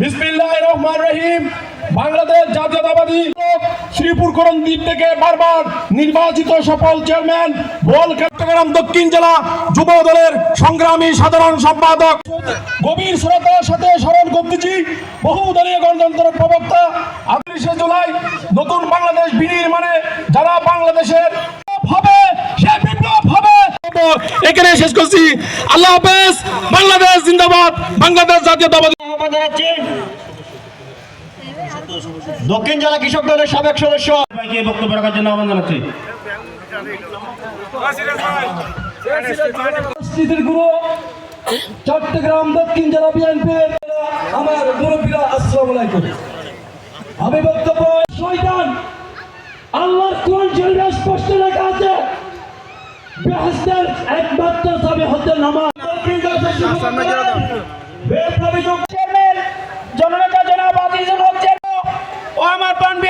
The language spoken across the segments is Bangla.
বিসমিল্লাহির রহমানির রহিম। বাংলাদেশ জাতীয়তাবাদী শ্রীপুর করণদ্বীপ থেকে বারবার নির্বাচিত সফল চেয়ারম্যান, বল চট্টগ্রাম দক্ষিণ জেলা যুব দলের সংগ্রামী সাধারণ সম্পাদক। গভীর শ্রদ্ধার সাথে স্মরণ করতেছি বহু দলীয় গণতন্ত্রের প্রবক্তা। আটত্রিশে জুলাই নতুন বাংলাদেশ বিনির্মাণে যারা বাংলাদেশের হবে, সে বিপ্লব হবে। এখানে শেষ করছি। আল্লাহ হাফেজ, বাংলাদেশ জিন্দাবাদ, বাংলাদেশ জাতীয়তাবাদী। আহ্বান জানাচ্ছি দক্ষিণ জেলা কৃষক দলের সাবেক সদস্য। বক্তব্য রাখার জন্য আহ্বান জানাচ্ছি। চট্টগ্রাম দক্ষিণ জেলা বিএনপির আমার মুরব্বীরা আসসালামু আলাইকুম। আমি বক্তব্য শয়তান আল্লাহর কোন শরীরে স্পষ্ট লেখা আছে? বেহেস্তের একমাত্র চাবি হচ্ছে নামাজ।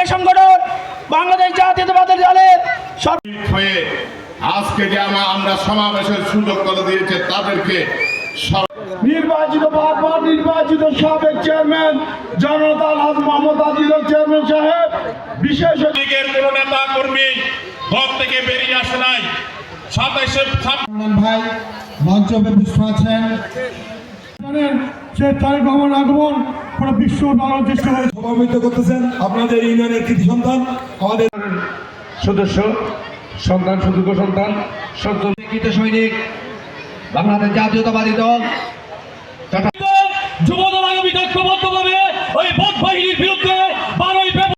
সংগঠন বাংলাদেশ জাতীয়তাবাদী দলের সব হয়ে আজকে যে আমা- আমরা সমাবেশের সুযোগ করে দিয়েছে তাদেরকে নির্বাচিত বারবার নির্বাচিত সাবেক চেয়ারম্যান জনতা মোহাম্মদ আজিজুল চেয়ারম্যান সাহেব। বিশেষ লীগের কোন নেতা কর্মী ঘর থেকে বেরিয়ে আসে নাই। সাতাইশে ভাই মঞ্চ উপস্থিত আছেন। জানেন যে তারেক রহমান আগমন পুরো বিশ্ব বাংলার চেষ্টা করে সমাবেত করতেছেন আপনাদের ইউনিয়নের কৃতি সন্তান, আমাদের সদস্য, সন্তান সুযোগ্য সন্তান সন্তান সৈনিক, বাংলাদেশ জাতীয়তাবাদী দল